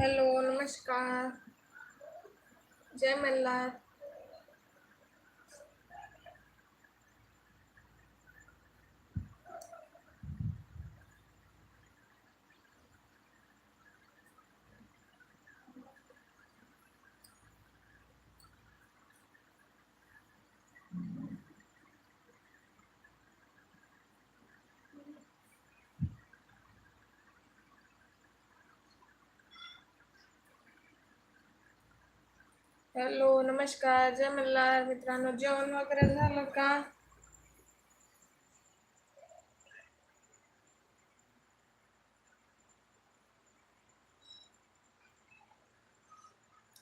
Hello नमस्कार. जय Malhar. Hello नमस्कार. जय मल्हार मित्रांनो. जेवण वगैरे झालं का?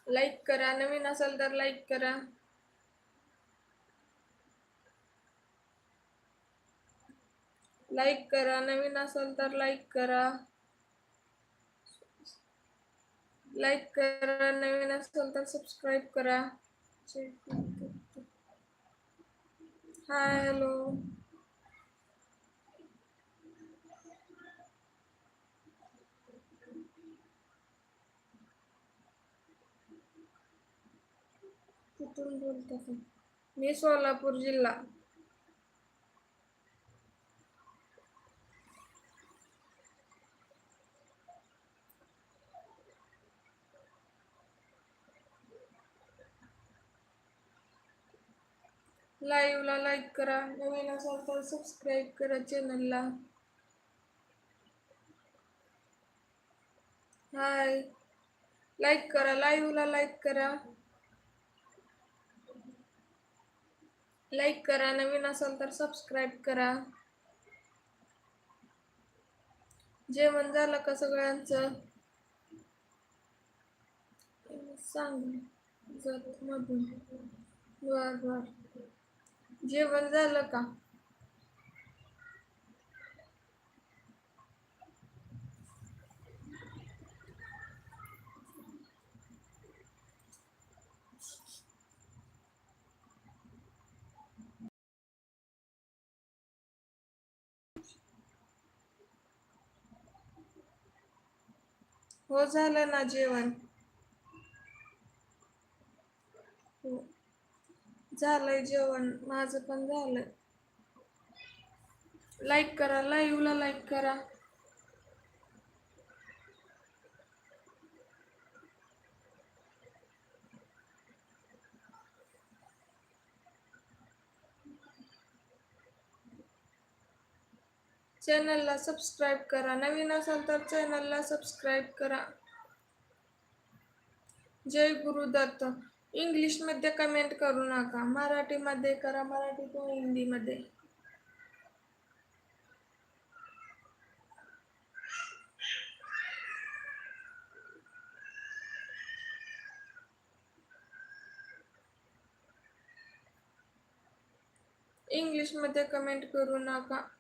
लाईक करा. नवीन असेल तर लाईक करा. लाईक करा. नवीन असेल तर लाईक करा. लाईक करा नवीन असेल तर सबस्क्राईब करा. Hi hello. कुठून बोलता मी सोलापूर जिल्हा. लाईव्हला लाईक करा नवीन असाल तर सबस्क्राईब करा चॅनलला हाय लाईक करा लाईव्हला लाईक करा. लाईक करा नवीन असाल तर सबस्क्राईब करा. जेवण झालं का सगळ्यांचं? सांग जात मधून. बर बर जेवण झालं का? हो झालं ना जेवण. हो. झालंय जेवण. माझं पण झालंय लाईक करा लाईव्हला लाईक करा. चॅनलला सबस्क्राईब करा. नवीन असाल तर चॅनलला सबस्क्राईब करा. जय गुरुदत्त. इंग्लिशमध्ये कमेंट करू नका. मराठीमध्ये करा मराठीतून हिंदीमध्ये. इंग्लिशमध्ये कमेंट करू नका.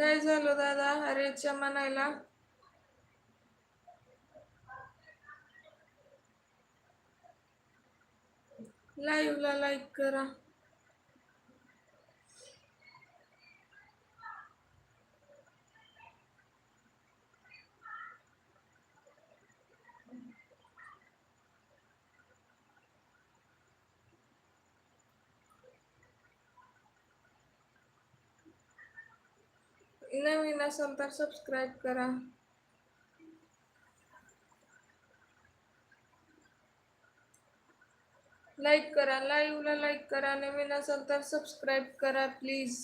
काय झालं दादा? अरेच्या म्हणायला लाईव्हला लाईक करा. नवीन असाल तर सबस्क्राईब करा. लाईक करा लाईव्हला लाईक करा नवीन असाल तर सबस्क्राईब करा प्लीज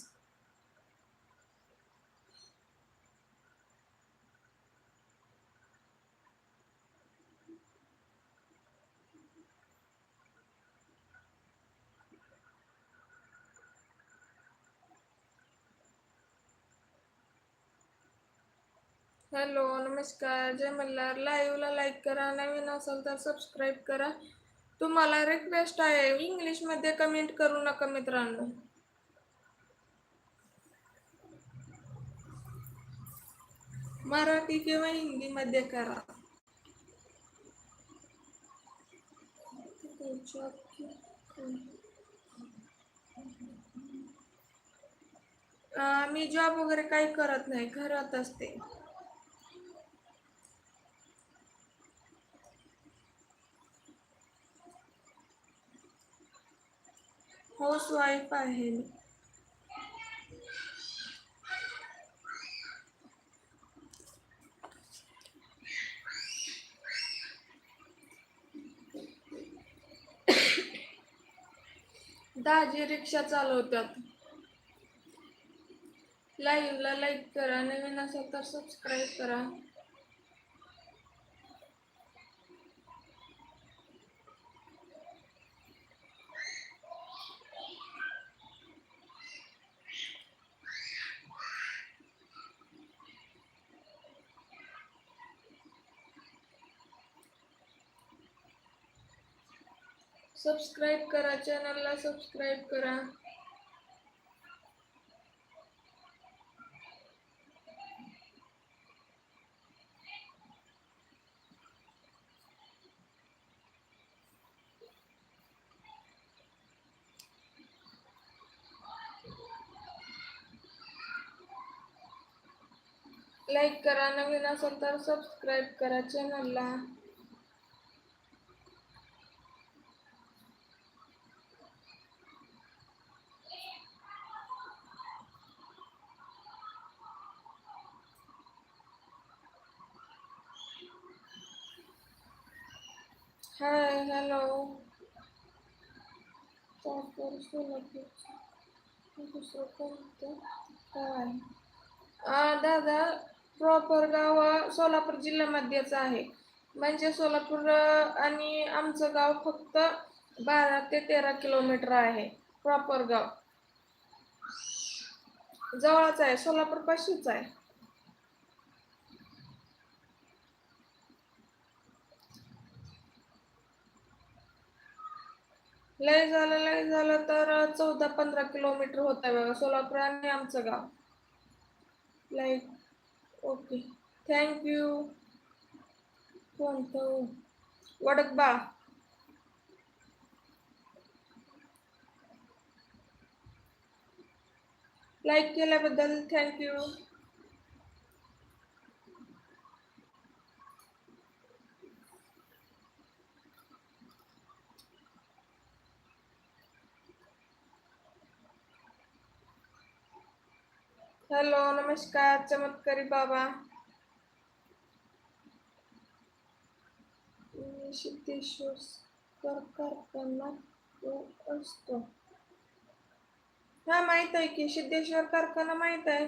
हॅलो नमस्कार. जय मल्हार. लाईव्हला लाईक करा. नवीन असाल तर सबस्क्राईब करा. तुम्हाला रिक्वेस्ट आहे इंग्लिशमध्ये कमेंट करू नका मित्रांनो. मराठी किंवा हिंदीमध्ये करा. मी जॉब वगैरे काही करत नाही. घरात असते. हाऊस वाईफ आहे मी. दाजी रिक्षा चालवतात. लाईव्हला लाईक करा नवीन असेल तर सबस्क्राईब करा. सबस्क्राईब करा चॅनलला सबस्क्राईब करा. लाईक करा नवीन असेल तर सबस्क्राईब करा चॅनलला हाय हॅलो चाकर सोलापूर दुसरं कोणतं काय आ, दादा प्रॉपर गाव अ, सोलापूर जिल्ह्यामध्येच आहे. म्हणजे सोलापूर आणि आमचं गाव फक्त बारा ते तेरा किलोमीटर आहे. प्रॉपर गाव. जवळच आहे सोलापूर पाशीच आहे. लय झालं लय झालं तर चौदा पंधरा किलोमीटर होत आहे बघा सोलापूर आणि आमचं गाव. Like okay. थँक्यू कोणतं? वडकबा. लाईक केल्याबद्दल थँक्यू हॅलो नमस्कार चमत्कारी बाबा. सिद्धेश्वर कारखाना असतो. हा माहीत आहे की सिद्धेश्वर कारखाना माहीत आहे.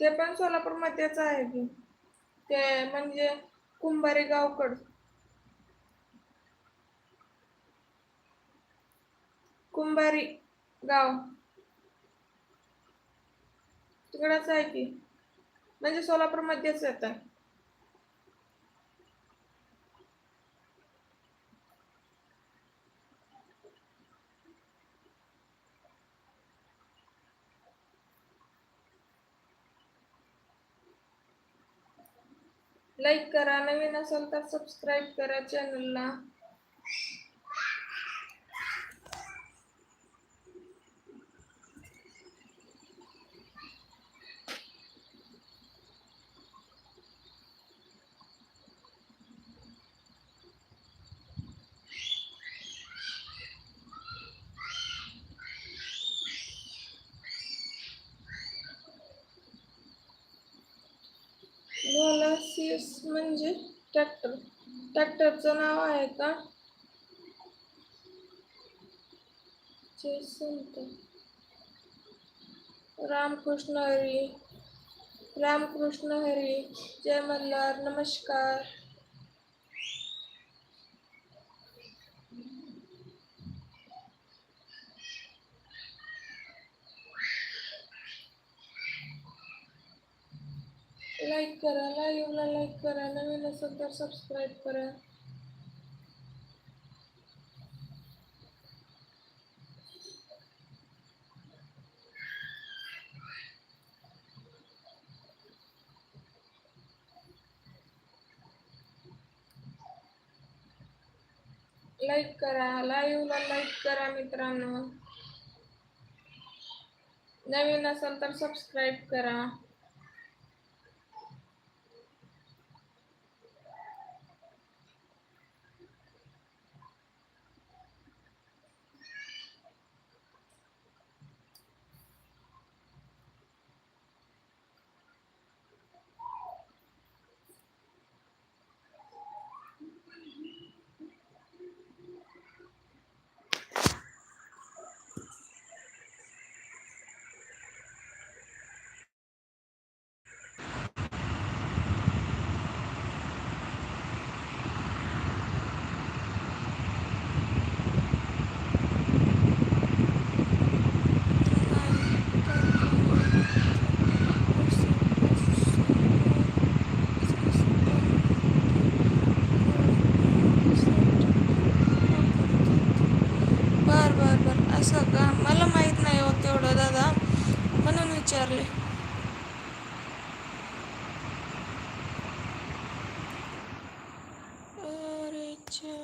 ते पण सोलापूर मध्येच आहे की. ते म्हणजे कुंभारी गावकड. कुंभारी. गाव तिकडच आहे की म्हणजे सोलापूर मध्येच येत आहे लाईक करा नवीन असेल तर सबस्क्राईब करा चॅनलला म्हणजे ट्रॅक्टर. ट्रॅक्टरचं नाव आहे का? संत रामकृष्ण हरी. रामकृष्ण हरी. जय मल्हार. नमस्कार. लाईक करा लाईव्हला लाईक करा नवीन असेल तर सबस्क्राईब करा. लाईक करा. लाईव्हला लाईक करा मित्रांनो. नवीन असेल तर सबस्क्राईब करा बर बर बर असं का मला माहीत नाही हो तेवढं दादा म्हणून विचारले अरे च्छा.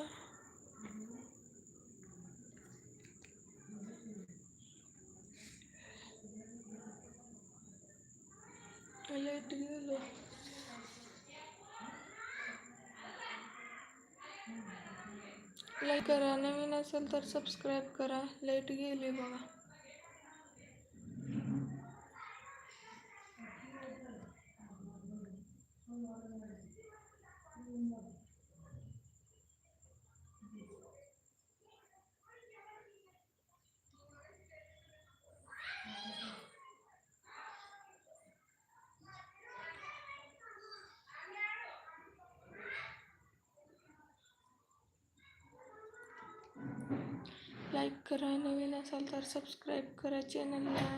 लाइट गेलो लाईक करा. नवीन असेल तर सबस्क्राईब करा. लाइट गेली बघा. लाईक करा नवीन असाल तर सबस्क्राईब करा चॅनलला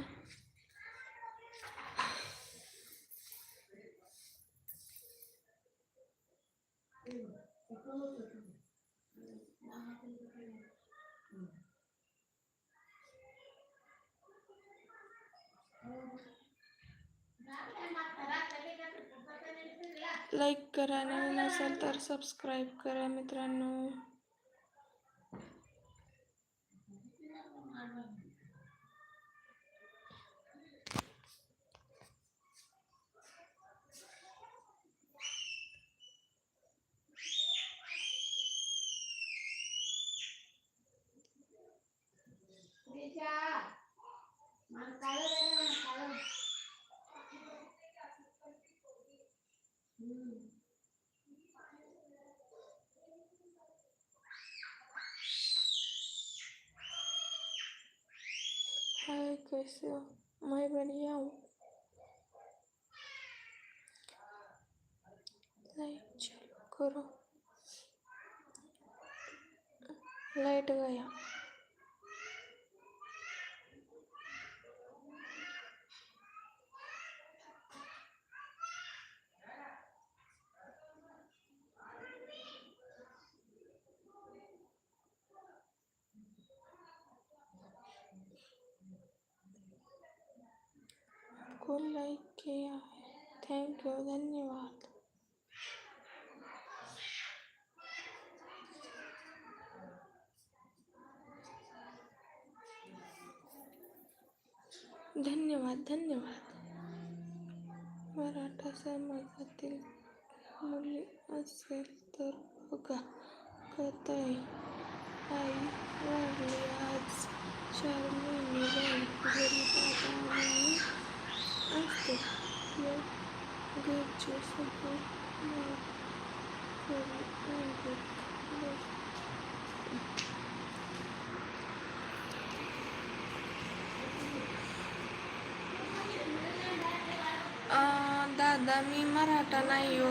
लाईक करा नवीन असाल तर सबस्क्राईब करा मित्रांनो. हाय कैसे हो मैं बढ़िया हूँ लाइट चालू करो लाइट गया को लाइक किया है। थैंक यू धन्यवाद। धन्यवाद धन्यवाद। मराठा समाजातील मुली असेल तर बघा कताई आई वाढली आज. चार महिने झाले घरी बाबा असते या घरचे सगळे अं, दादा मी मराठा नाही हो.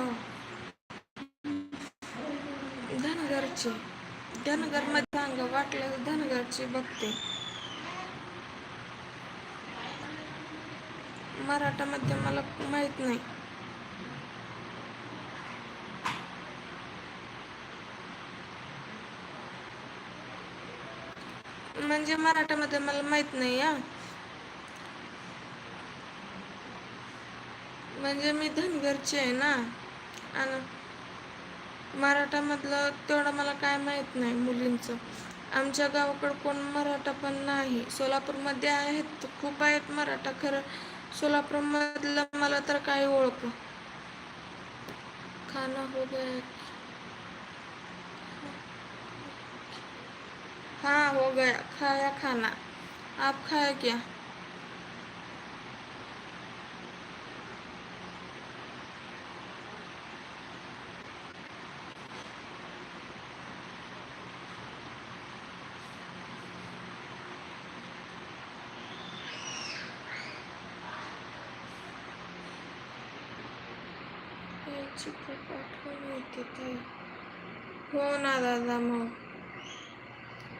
धनगरचे. धनगरमध्ये सांग वाटलं तर धनगरचे बघते. मराठामध्ये मला माहीत नाही. म्हणजे मराठामध्ये मला माहीत नाही हा. म्हणजे मी धनगरची आहे ना आणि मराठामधलं तेवढं मला काय माहीत नाही मुलींचं. आमच्या गावाकडं कोण मराठा पण नाही. सोलापूरमध्ये आहेत खूप आहेत मराठा खरं. सोलापूरमधलं मला तर काही ओळख. खाना हो गया. हाँ हो गया. खाया खाना. आप खाया क्या हे चित्रपट येते हो ना दादा मग.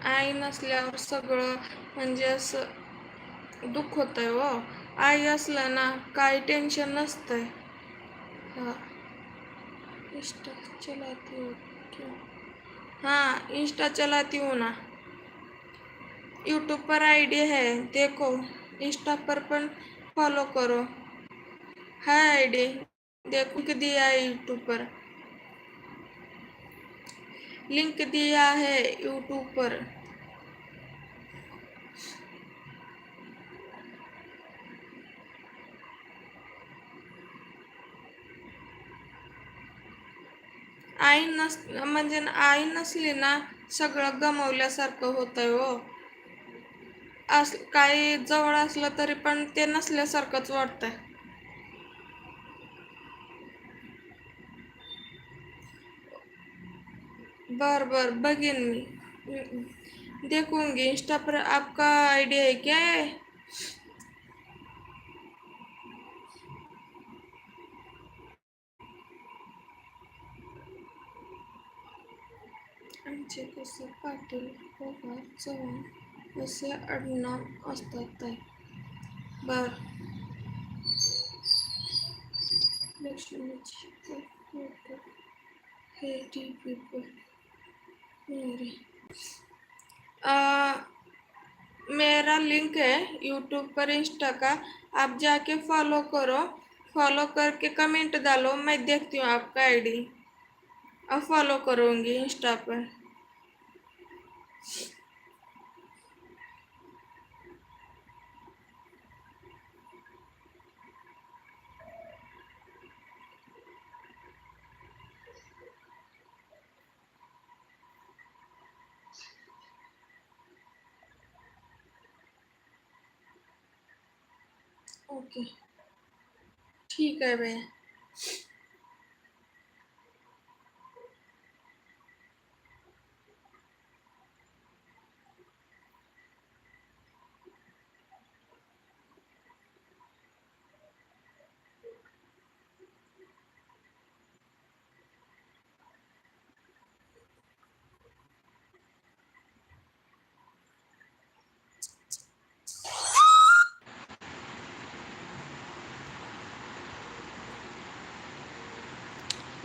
आई नसल्यावर सगळं म्हणजे असं दुःख होतंय हो. आई असलं ना काही टेन्शन नसतंय. हा. इंस्टा चलाती हो हां इंस्टा चलाती हूँ ना. यूट्यूब पर आईडी है देखो. इंस्टा पर पण फॉलो करो. है आईडी देखो कि दिया है यूट्यूब पर। लिंक दिया है यूट्यूब पर। आई नस म्हणजे आई नसली ना सगळं गमवल्यासारखं होतंय हो. अस काही जवळ असलं तरी पण ते नसल्यासारखंच वाटतंय. बर बर, बघेन मी. देखूँगी इंस्टा पर आपका आईडी है क्या है कसे पाटील चव्हाण असे आडनाव असतात बर. लक्ष्मीची है पर मेरे आ, मेरा लिंक है यूट्यूब पर इंस्टा का। आप जाके फॉलो करो। फॉलो करके कमेंट डालो। मैं देखती हूँ आपका आईडी अब फॉलो करूँगी इंस्टा पर। ओके. ठीक आहे भैया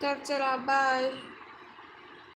Doctor, bye.